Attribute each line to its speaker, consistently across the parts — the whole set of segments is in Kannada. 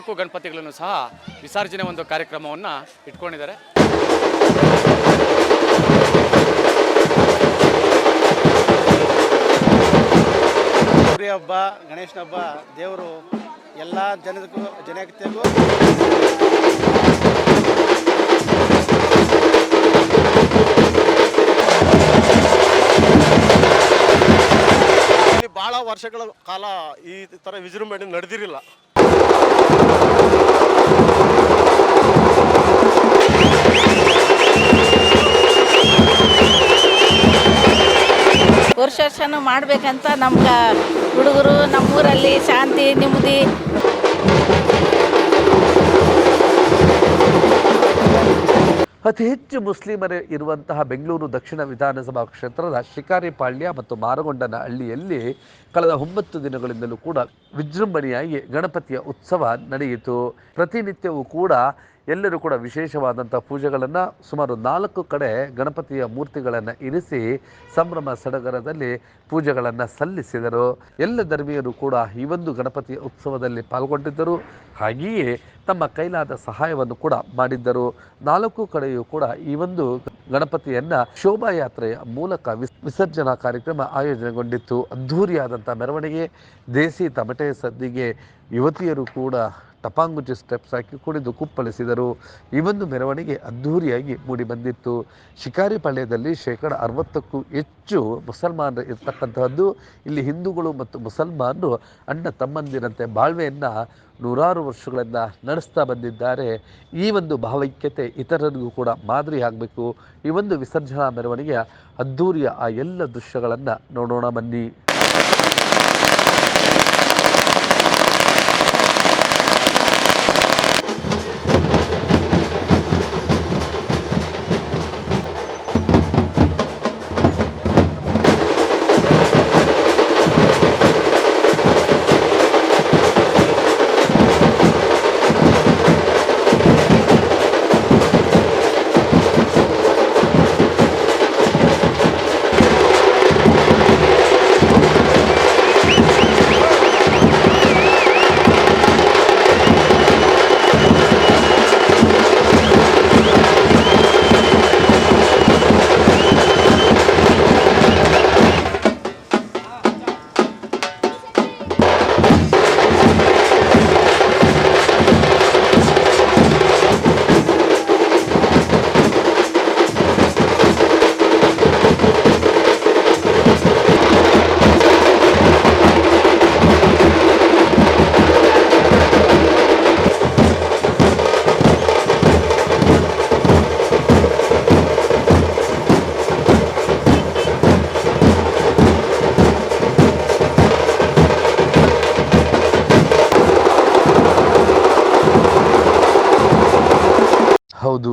Speaker 1: ನಾಲ್ಕು ಗಣಪತಿಗಳನ್ನು ಸಹ ವಿಸರ್ಜನೆ ಒಂದು ಕಾರ್ಯಕ್ರಮವನ್ನು ಇಟ್ಕೊಂಡಿದ್ದಾರೆ.
Speaker 2: ಗೌರಿ ಹಬ್ಬ ಗಣೇಶನ ಹಬ್ಬ ದೇವರು ಎಲ್ಲ ಜನಕ್ಕೂ ಜನತೆಗೂ
Speaker 3: ಇಲ್ಲಿ ಭಾಳ ವರ್ಷಗಳ ಕಾಲ ಈ ಥರ ವಿಜೃಂಭಣೆ ನಡೆದಿರಲಿಲ್ಲ.
Speaker 4: ವರ್ಷ ವರ್ಷನೂ ಮಾಡಬೇಕಂತ ನಮ್ಗೆ ಹುಡುಗರು ನಮ್ಮೂರಲ್ಲಿ ಶಾಂತಿ ನೆಮ್ಮದಿ
Speaker 5: ಅತಿ ಹೆಚ್ಚು ಮುಸ್ಲಿಮರೇ ಇರುವಂತಹ ಬೆಂಗಳೂರು ದಕ್ಷಿಣ ವಿಧಾನಸಭಾ ಕ್ಷೇತ್ರದ ಶಿಕಾರಿಪಾಳ್ಯ ಮತ್ತು ಮಾರಗೊಂಡನ ಹಳ್ಳಿಯಲ್ಲಿ ಕಳೆದ ಒಂಬತ್ತು ದಿನಗಳಿಂದಲೂ ಕೂಡ ವಿಜೃಂಭಣೆಯಾಗಿ ಗಣಪತಿಯ ಉತ್ಸವ ನಡೆಯಿತು. ಪ್ರತಿನಿತ್ಯವೂ ಕೂಡ ಎಲ್ಲರೂ ಕೂಡ ವಿಶೇಷವಾದಂಥ ಪೂಜೆಗಳನ್ನು ಸುಮಾರು ನಾಲ್ಕು ಕಡೆ ಗಣಪತಿಯ ಮೂರ್ತಿಗಳನ್ನು ಇರಿಸಿ ಸಂಭ್ರಮ ಸಡಗರದಲ್ಲಿ ಪೂಜೆಗಳನ್ನು ಸಲ್ಲಿಸಿದರು. ಎಲ್ಲ ಧರ್ಮೀಯರು ಕೂಡ ಈ ಒಂದು ಗಣಪತಿಯ ಉತ್ಸವದಲ್ಲಿ ಪಾಲ್ಗೊಂಡಿದ್ದರು. ಹಾಗೆಯೇ ತಮ್ಮ ಕೈಲಾದ ಸಹಾಯವನ್ನು ಕೂಡ ಮಾಡಿದ್ದರು. ನಾಲ್ಕು ಕಡೆಯೂ ಕೂಡ ಈ ಒಂದು ಗಣಪತಿಯನ್ನು ಶೋಭಾಯಾತ್ರೆಯ ಮೂಲಕ ವಿಸ್, ವಿಸರ್ಜನಾ ಕಾರ್ಯಕ್ರಮ ಆಯೋಜನೆಗೊಂಡಿತ್ತು. ಅದ್ಧೂರಿಯಾದಂಥ ಮೆರವಣಿಗೆ, ದೇಸಿ ತಮಟೆ ಸದ್ದಿಗೆ ಯುವತಿಯರು ಕೂಡ ಟಪಾಂಗುಚಿ ಸ್ಟೆಪ್ಸ್ ಹಾಕಿ ಕುಣಿದು ಕುಪ್ಪಳಿಸಿದರು. ಈ ಒಂದು ಮೆರವಣಿಗೆ ಅದ್ಧೂರಿಯಾಗಿ ಮೂಡಿಬಂದಿತ್ತು ಶಿಕಾರಿಪಾಳ್ಯದಲ್ಲಿ ಶೇಕಡ ಅರವತ್ತಕ್ಕೂ ಹೆಚ್ಚು ಮುಸಲ್ಮಾನರು ಇರ್ತಕ್ಕಂತಹದ್ದು. ಇಲ್ಲಿ ಹಿಂದೂಗಳು ಮತ್ತು ಮುಸಲ್ಮಾನರು ಅಣ್ಣ ತಮ್ಮಂದಿರಂತೆ ಬಾಳ್ವೆಯನ್ನು ನೂರಾರು ವರ್ಷಗಳಿಂದ ನಡೆಸ್ತಾ ಬಂದಿದ್ದಾರೆ. ಈ ಒಂದು ಭಾವೈಕ್ಯತೆ ಇತರರಿಗೂ ಕೂಡ ಮಾದರಿ ಆಗಬೇಕು. ಈ ಒಂದು ವಿಸರ್ಜನಾ ಮೆರವಣಿಗೆಯ ಅದ್ಧೂರಿಯ ಆ ಎಲ್ಲ ದೃಶ್ಯಗಳನ್ನು ನೋಡೋಣ ಬನ್ನಿ. ಹೌದು.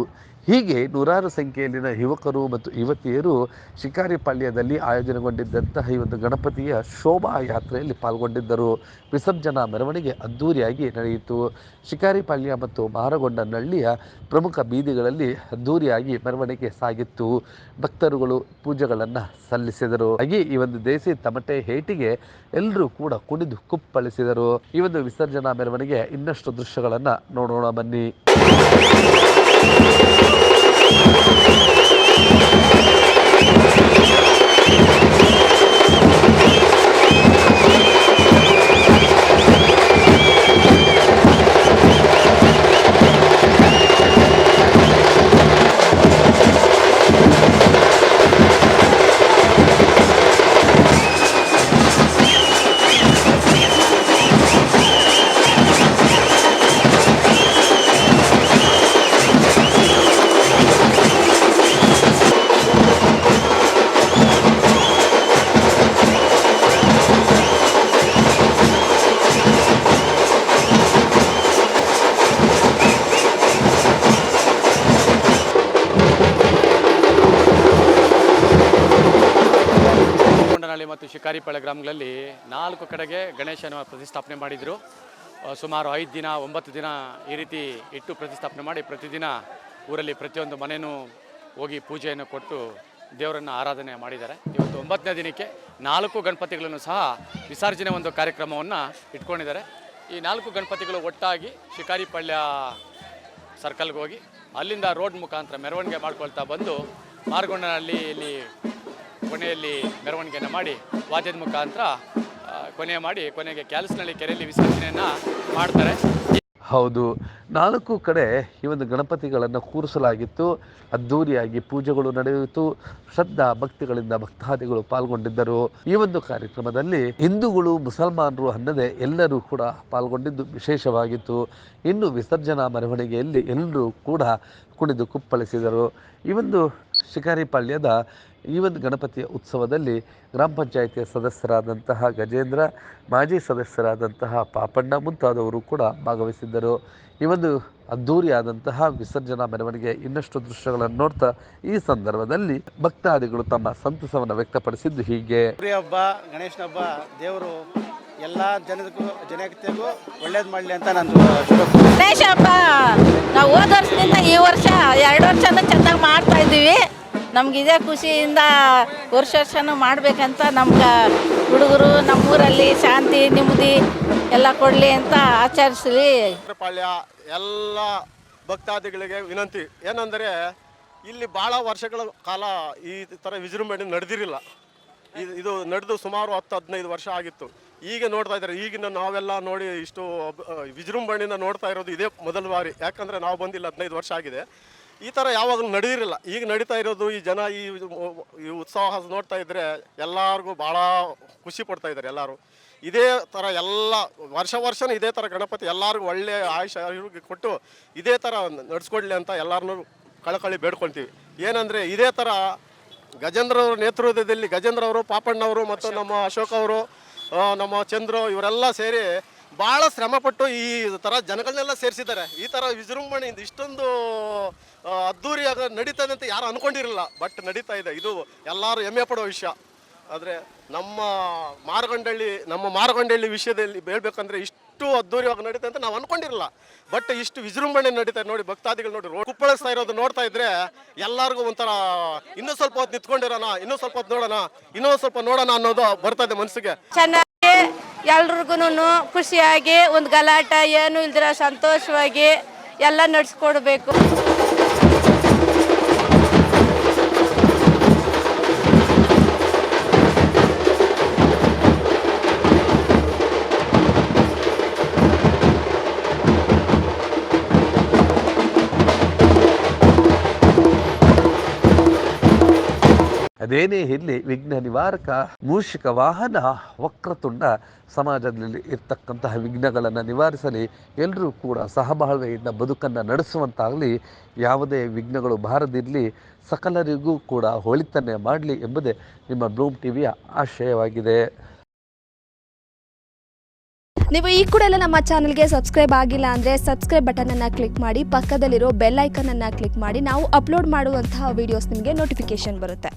Speaker 5: ಹೀಗೆ ನೂರಾರು ಸಂಖ್ಯೆಯಲ್ಲಿನ ಯುವಕರು ಮತ್ತು ಯುವತಿಯರು ಶಿಕಾರಿಪಾಳ್ಯದಲ್ಲಿ ಆಯೋಜನೆಗೊಂಡಿದ್ದಂತಹ ಈ ಒಂದು ಗಣಪತಿಯ ಶೋಭಾ ಯಾತ್ರೆಯಲ್ಲಿ ಪಾಲ್ಗೊಂಡಿದ್ದರು. ವಿಸರ್ಜನಾ ಮೆರವಣಿಗೆ ಅದ್ಧೂರಿಯಾಗಿ ನಡೆಯಿತು. ಶಿಕಾರಿಪಾಳ್ಯ ಮತ್ತು ಮಾರಗೊಂಡನಹಳ್ಳಿಯ ಪ್ರಮುಖ ಬೀದಿಗಳಲ್ಲಿ ಅದ್ಧೂರಿಯಾಗಿ ಮೆರವಣಿಗೆ ಸಾಗಿತ್ತು. ಭಕ್ತರುಗಳು ಪೂಜೆಗಳನ್ನು ಸಲ್ಲಿಸಿದರು. ಹಾಗೆ ಈ ಒಂದು ದೇಸಿ ತಮಟೆ ಹೇಟಿಗೆ ಎಲ್ಲರೂ ಕೂಡ ಕುಣಿದು ಕುಪ್ಪಳಿಸಿದರು. ಈ ಒಂದು ವಿಸರ್ಜನಾ ಮೆರವಣಿಗೆ ಇನ್ನಷ್ಟು ದೃಶ್ಯಗಳನ್ನು ನೋಡೋಣ ಬನ್ನಿ. thank you.
Speaker 1: ಕೊಂಡನಹಳ್ಳಿ ಮತ್ತು ಶಿಕಾರಿಪಾಳ್ಯ ಗ್ರಾಮಗಳಲ್ಲಿ ನಾಲ್ಕು ಕಡೆಗೆ ಗಣೇಶನ ಪ್ರತಿಷ್ಠಾಪನೆ ಮಾಡಿದರು. ಸುಮಾರು ಐದು ದಿನ, ಒಂಬತ್ತು ದಿನ ಈ ರೀತಿ ಇಟ್ಟು ಪ್ರತಿಷ್ಠಾಪನೆ ಮಾಡಿ ಪ್ರತಿದಿನ ಊರಲ್ಲಿ ಪ್ರತಿಯೊಂದು ಮನೆಯೂ ಹೋಗಿ ಪೂಜೆಯನ್ನು ಕೊಟ್ಟು ದೇವರನ್ನು ಆರಾಧನೆ ಮಾಡಿದ್ದಾರೆ. ಇವತ್ತು ಒಂಬತ್ತನೇ ದಿನಕ್ಕೆ ನಾಲ್ಕು ಗಣಪತಿಗಳನ್ನು ಸಹ ವಿಸರ್ಜನೆ ಒಂದು ಕಾರ್ಯಕ್ರಮವನ್ನು ಇಟ್ಕೊಂಡಿದ್ದಾರೆ. ಈ ನಾಲ್ಕು ಗಣಪತಿಗಳು ಒಟ್ಟಾಗಿ ಶಿಕಾರಿಪಾಳ್ಯ ಸರ್ಕಲ್ಗೆ ಹೋಗಿ ಅಲ್ಲಿಂದ ರೋಡ್ ಮುಖಾಂತರ ಮೆರವಣಿಗೆ ಮಾಡ್ಕೊಳ್ತಾ ಬಂದು ಮಾರ್ಗೊಂಡನಲ್ಲಿ ಇಲ್ಲಿ ಕೊನೆಯಲ್ಲಿ ಮೆರವಣಿಗೆಯನ್ನು ಮಾಡಿ ವಾದ್ಯದ ಮುಖಾಂತರ ಕೊನೆ ಮಾಡಿ ಕೊನೆಗೆ ಕ್ಯಾಲ್ಸ್ನಳ್ಳಿ ಕೆರೆಯಲ್ಲಿ ವಿಸರ್ಜನೆಯನ್ನು ಮಾಡ್ತಾರೆ.
Speaker 5: ಹೌದು, ನಾಲ್ಕು ಕಡೆ ಈ ಒಂದು ಗಣಪತಿಗಳನ್ನು ಕೂರಿಸಲಾಗಿತ್ತು. ಅದ್ಧೂರಿಯಾಗಿ ಪೂಜೆಗಳು ನಡೆಯಿತು, ಶ್ರದ್ಧಾ ಭಕ್ತಿಗಳಿಂದ ಭಕ್ತಾದಿಗಳು ಪಾಲ್ಗೊಂಡಿದ್ದರು. ಈ ಒಂದು ಕಾರ್ಯಕ್ರಮದಲ್ಲಿ ಹಿಂದೂಗಳು, ಮುಸಲ್ಮಾನರು ಅನ್ನದೆ ಎಲ್ಲರೂ ಕೂಡ ಪಾಲ್ಗೊಂಡಿದ್ದು ವಿಶೇಷವಾಗಿತ್ತು. ಇನ್ನು ವಿಸರ್ಜನಾ ಮೆರವಣಿಗೆಯಲ್ಲಿ ಎಲ್ಲರೂ ಕೂಡ ಕುಣಿದು ಕುಪ್ಪಳಿಸಿದರು. ಈ ಒಂದು ಶಿಕಾರಿಪಾಳ್ಯದ ಈ ಒಂದು ಗಣಪತಿಯ ಉತ್ಸವದಲ್ಲಿ ಗ್ರಾಮ ಪಂಚಾಯಿತಿಯ ಸದಸ್ಯರಾದಂತಹ ಗಜೇಂದ್ರ, ಮಾಜಿ ಸದಸ್ಯರಾದಂತಹ ಪಾಪಣ್ಣ ಮುಂತಾದವರು ಕೂಡ ಭಾಗವಹಿಸಿದ್ದರು. ಈ ಒಂದು ಅದ್ಧೂರಿಯಾದಂತಹ ವಿಸರ್ಜನಾ ಮೆರವಣಿಗೆ ಇನ್ನಷ್ಟು ದೃಶ್ಯಗಳನ್ನು ನೋಡ್ತಾ ಈ ಸಂದರ್ಭದಲ್ಲಿ ಭಕ್ತಾದಿಗಳು ತಮ್ಮ ಸಂತಸವನ್ನು ವ್ಯಕ್ತಪಡಿಸಿದ್ದು ಹೀಗೆ.
Speaker 2: ಹಬ್ಬ ಗಣೇಶನ ಹಬ್ಬ, ದೇವರು ಎಲ್ಲ ಜನದಕ್ಕೂ ಜನತೆಗೂ ಒಳ್ಳೇದು ಮಾಡಲಿ ಅಂತ ನಾನು ಗಣೇಶಪ್ಪ
Speaker 4: ಗಣೇಶ ಹಬ್ಬ ನಾವು ಹೋದ ವರ್ಷದಿಂದ ಈ ವರ್ಷ ಎರಡು ವರ್ಷನೂ ಚೆನ್ನಾಗಿ ಮಾಡ್ತಾ ಇದ್ದೀವಿ. ನಮ್ಗೆ ಇದೇ ಖುಷಿಯಿಂದ ವರ್ಷ ವರ್ಷನೂ ಮಾಡಬೇಕಂತ ನಮ್ಗೆ ಹುಡುಗರು ನಮ್ಮೂರಲ್ಲಿ ಶಾಂತಿ ನೆಮ್ಮದಿ ಎಲ್ಲ ಕೊಡಲಿ ಅಂತ ಆಚರಿಸಲಿ.
Speaker 3: ಪಾಳ್ಯ ಎಲ್ಲ ಭಕ್ತಾದಿಗಳಿಗೆ ವಿನಂತಿ. ಏನಂದರೆ ಇಲ್ಲಿ ಭಾಳ ವರ್ಷಗಳ ಕಾಲ ಈ ಥರ ವಿಜೃಂಭಣೆ ನಡೆದಿರಲಿಲ್ಲ. ಇದು ಇದು ನಡೆದು ಸುಮಾರು ಹತ್ತು ಹದಿನೈದು ವರ್ಷ ಆಗಿತ್ತು. ಈಗ ನೋಡ್ತಾ ಇದ್ದಾರೆ. ಈಗಿನ ನಾವೆಲ್ಲ ನೋಡಿ ಇಷ್ಟು ವಿಜೃಂಭಣೆಯಿಂದ ನೋಡ್ತಾ ಇರೋದು ಇದೇ ಮೊದಲ ಬಾರಿ. ಯಾಕಂದರೆ ನಾವು ಬಂದಿಲ್ಲ, ಹದಿನೈದು ವರ್ಷ ಆಗಿದೆ. ಈ ಥರ ಯಾವಾಗಲೂ ನಡೆದಿರಲಿಲ್ಲ ಈಗ ನಡೀತಾ ಇರೋದು ಈ ಜನ ಈ ಈ ಉತ್ಸಾಹ ನೋಡ್ತಾ ಇದ್ದರೆ ಎಲ್ಲರಿಗೂ ಭಾಳ ಖುಷಿ ಪಡ್ತಾ ಇದ್ದಾರೆ ಎಲ್ಲರೂ. ಇದೇ ಥರ ಎಲ್ಲ ವರ್ಷ ವರ್ಷನೂ ಇದೇ ಥರ ಗಣಪತಿ ಎಲ್ಲರಿಗೂ ಒಳ್ಳೆ ಆಯುಷ, ಆರೋಗ್ಯ ಕೊಟ್ಟು ಇದೇ ಥರ ನಡೆಸ್ಕೊಡ್ಲಿ ಅಂತ ಎಲ್ಲರನ್ನೂ ಕಳಕಳಿ ಬೇಡ್ಕೊಳ್ತೀವಿ. ಏನಂದರೆ ಇದೇ ಥರ ಗಜೇಂದ್ರ ಅವರ ನೇತೃತ್ವದಲ್ಲಿ ಗಜೇಂದ್ರ ಅವರು ಪಾಪಣ್ಣವರು ಮತ್ತು ನಮ್ಮ ಅಶೋಕ್ ಅವರು ನಮ್ಮ ಚಂದ್ರು, ಇವರೆಲ್ಲ ಸೇರಿ ಭಾಳ ಶ್ರಮಪಟ್ಟು ಈ ಥರ ಜನಗಳನ್ನೆಲ್ಲ ಸೇರಿಸಿದ್ದಾರೆ. ಈ ಥರ ವಿಜೃಂಭಣೆಯಿಂದ ಇಷ್ಟೊಂದು ಅದ್ದೂರಿಯಾಗ ನಡೀತದೆ ಅಂತ ಯಾರು ಅನ್ಕೊಂಡಿರಲಿಲ್ಲ. ಬಟ್ ನಡೀತಾ ಇದೆ. ಇದು ಎಲ್ಲರೂ ಹೆಮ್ಮೆ ಪಡೋ ವಿಷಯ. ಆದರೆ ನಮ್ಮ ಮಾರಗೊಂಡಳ್ಳಿ ನಮ್ಮ ಮಾರಗೊಂಡಳ್ಳಿ ವಿಷಯದಲ್ಲಿ ಹೇಳ್ಬೇಕಂದ್ರೆ ಇಷ್ಟು ಅದ್ದೂರಿಯಾಗಿ ನಡೀತಾ ಅಂತ ನಾವು ಅನ್ಕೊಂಡಿರಲ್ಲ ಬಟ್ ಇಷ್ಟು ವಿಜೃಂಭಣೆ ನಡೀತಾ ನೋಡಿ, ಭಕ್ತಾದಿಗಳು ನೋಡಿ, ರೋಡ್ ಕುಪ್ಪಳಿಸ್ತಾ ಇರೋದು ನೋಡ್ತಾ ಇದ್ರೆ ಎಲ್ಲರಿಗೂ ಒಂಥರ, ಇನ್ನೂ ಸ್ವಲ್ಪ ಹೊತ್ತು ನಿಂತ್ಕೊಂಡಿರೋಣ, ಇನ್ನೂ ಸ್ವಲ್ಪ ಹೊತ್ತು ನೋಡೋಣ, ಇನ್ನೂ ಸ್ವಲ್ಪ ನೋಡೋಣ ಅನ್ನೋದು ಬರ್ತಾ ಇದೆ ಮನಸ್ಸಿಗೆ
Speaker 6: ಚೆನ್ನಾಗಿ ಎಲ್ರಿಗೂ ಖುಷಿಯಾಗಿ, ಒಂದು ಗಲಾಟ, ಏನು ಇಲ್ದಿರ ಸಂತೋಷವಾಗಿ ಎಲ್ಲ ನಡೆಸ್ಕೊಡ್ಬೇಕು.
Speaker 5: ಅದೇನೇ ಇಲ್ಲಿ ವಿಘ್ನ ನಿವಾರಕ, ಮೂಷಿಕ ವಾಹನ, ವಕ್ರತುಂಡ ಸಮಾಜದಲ್ಲಿ ಇರ್ತಕ್ಕಂತಹ ವಿಘ್ನಗಳನ್ನು ನಿವಾರಿಸಲಿ. ಎಲ್ಲರೂ ಕೂಡ ಸಹಬಾಳ್ವೆಯಿಂದ ಬದುಕನ್ನು ನಡೆಸುವಂತಾಗಲಿ, ಯಾವುದೇ ವಿಘ್ನಗಳು ಬಾರದಿರಲಿ, ಸಕಲರಿಗೂ ಕೂಡ ಒಳಿತನ್ನೇ ಮಾಡಲಿ ಎಂಬುದೇ ನಿಮ್ಮ ಬ್ಲೂಮ್ ಟಿವಿಯ ಆಶಯವಾಗಿದೆ.
Speaker 7: ನೀವು ಈ ಕೂಡ ಎಲ್ಲ ನಮ್ಮ ಚಾನಲ್ಗೆ ಸಬ್ಸ್ಕ್ರೈಬ್ ಆಗಿಲ್ಲ ಅಂದರೆ ಸಬ್ಸ್ಕ್ರೈಬ್ ಬಟನನ್ನು ಕ್ಲಿಕ್ ಮಾಡಿ, ಪಕ್ಕದಲ್ಲಿರೋ ಬೆಲ್ ಐಕನನ್ನು ಕ್ಲಿಕ್ ಮಾಡಿ, ನಾವು ಅಪ್ಲೋಡ್ ಮಾಡುವಂತಹ ವೀಡಿಯೋಸ್ ನಿಮಗೆ ನೋಟಿಫಿಕೇಶನ್ ಬರುತ್ತೆ.